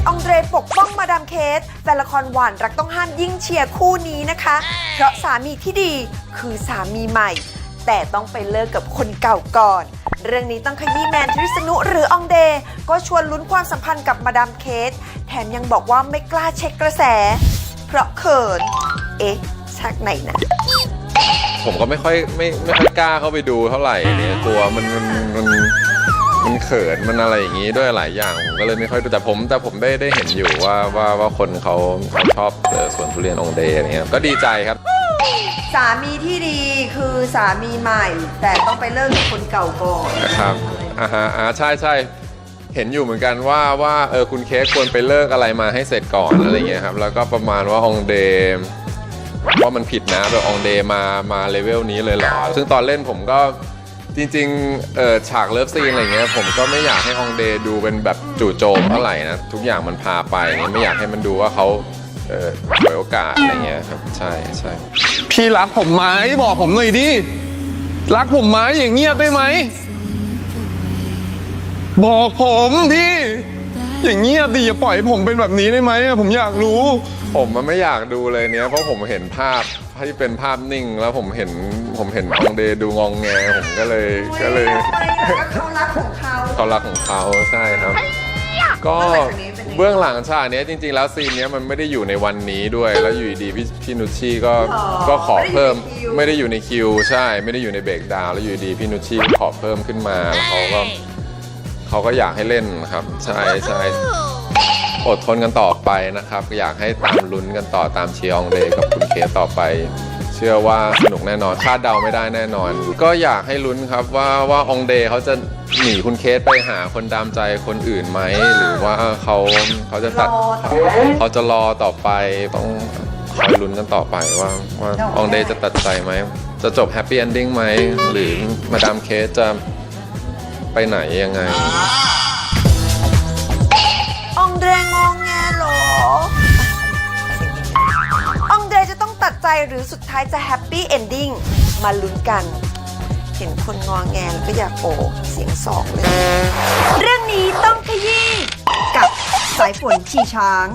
สแฟนละครหวานรักต้องห้ามยิ่งเชียร์คู่นี้นะคะ เพราะสามีที่ดีคือสามีใหม่ แต่ต้องไปเลิกกับคนเก่าก่อน เรื่องนี้ต้องขยี้แมนทริสนุหรืออองเดย์ก็ชวนลุ้นความสัมพันธ์กับมาดามเคสแถมยังบอกว่าไม่กล้าเช็คกระแส เพราะเขิน เอ๊ะชักไหนนะผมก็ไม่ค่อยไม่ไม่ค่อยกล้าเข้าไปดูเท่าไหร่เนี่ยกลัวมันมันมัน มันเขินมันอะไรอย่างนี้ด้วยหลายอย่างผมก็เลยไม่ค่อยดูแต่ผมแต่ผมได้ได้เห็นอยู่ว่าว่าว่าคนเขาเขาชอบเอ่อสวนทุเรียนองเดย์อะไรเงี้ยก็ดีใจครับ สามีที่ดีคือสามีใหม่ แต่ต้องไปเลิกกับคนเก่าก่อนนะครับอ่าฮะอ่าใช่ใช่เห็นอยู่เหมือนกันว่าว่าเออคุณเคสควรไปเลิกอะไรมาให้เสร็จก่อนอะไรเงี้ยครับ แล้วก็ประมาณว่าองเดย์ว่ามันผิดนะแบบองเดย์มามาเลเวลนี้เลยเหรอ ซึ่งตอนเล่นผมก็ จริงๆเออฉากเลิฟซีนอะไรเงี้ยผมก็ไม่อยากให้องเดย์ดูเป็นแบบจู่โจมเท่าไหร่นะ ทุกอย่างมันพาไปเงี้ยไม่อยากให้มันดูว่าเขาเออฉวยโอกาสอะไรเงี้ยครับใช่ใช่พี่รักผมไหมบอกผมหน่อยดิ รักผมไหมอย่างเงียบได้ไหม บอกผมพี่ อย่างเงียบดิอย่าปล่อยให้ผมเป็นแบบนี้ได้ไหมอะผมอยากรู้ ผมมันไม่อยากดูเลยเนี้ยเพราะผมเห็นภาพที่เป็นภาพนิ่ง แล้วผมเห็นผมเห็นองเดย์ดูงองแงผมก็เลยก็เลยเขารักของเขาเขารักของเขาใช่ครับ ก็เบื้องหลังฉากนี้เป็นยังไงเบื้องหลังฉากเนี้ยจริง ๆ แล้วซีนเนี้ยมันไม่ได้อยู่ในวันนี้ด้วย แล้วอยู่ดีๆพี่พี่นุชชี่ก็หรอก็ขอเพิ่มไม่ไม่ได้ได้ออยู่ยู่ในในคิคิววใช่ ไม่ได้อยู่ในเบรกดาวน์แล้วอยู่ดีพี่นุชชี่ขอเพิ่มขึ้นมาแล้วเขาก็ เขาก็อยากให้เล่นครับ ใช่ใช่อดทนกันต่อไปนะครับ อยากให้ตามลุ้นกันต่อตามเชียร์อองเดย์กับคุณเคสต่อไป เชื่อว่าสนุกแน่นอนคาดเดาไม่ได้แน่นอน ก็อยากให้ลุ้นครับว่าว่าอองเดย์เขาจะหนีคุณเคสไปหาคนตามใจคนอื่นไหมหรือว่าเขาเขาจะตัดรอต่อเขาจะรอต่อไปต้องคอยลุ้นกันต่อไปว่าว่าอองเดย์จะตัดใจไหมจะจบแฮปปี้เอนดิ้งไหมหรือมาดามเคสจะ ไปไหนยังไง องเดรงงงแงเหรอองเดรจะต้องตัดใจหรือสุดท้ายจะแฮปปี้เอนดิ้งมาลุ้นกัน เห็นคนงองแงแล้วก็อยากโอบเสียงสองเลย เรื่องนี้ต้องขยี้กับสายฝนขี่ช้าง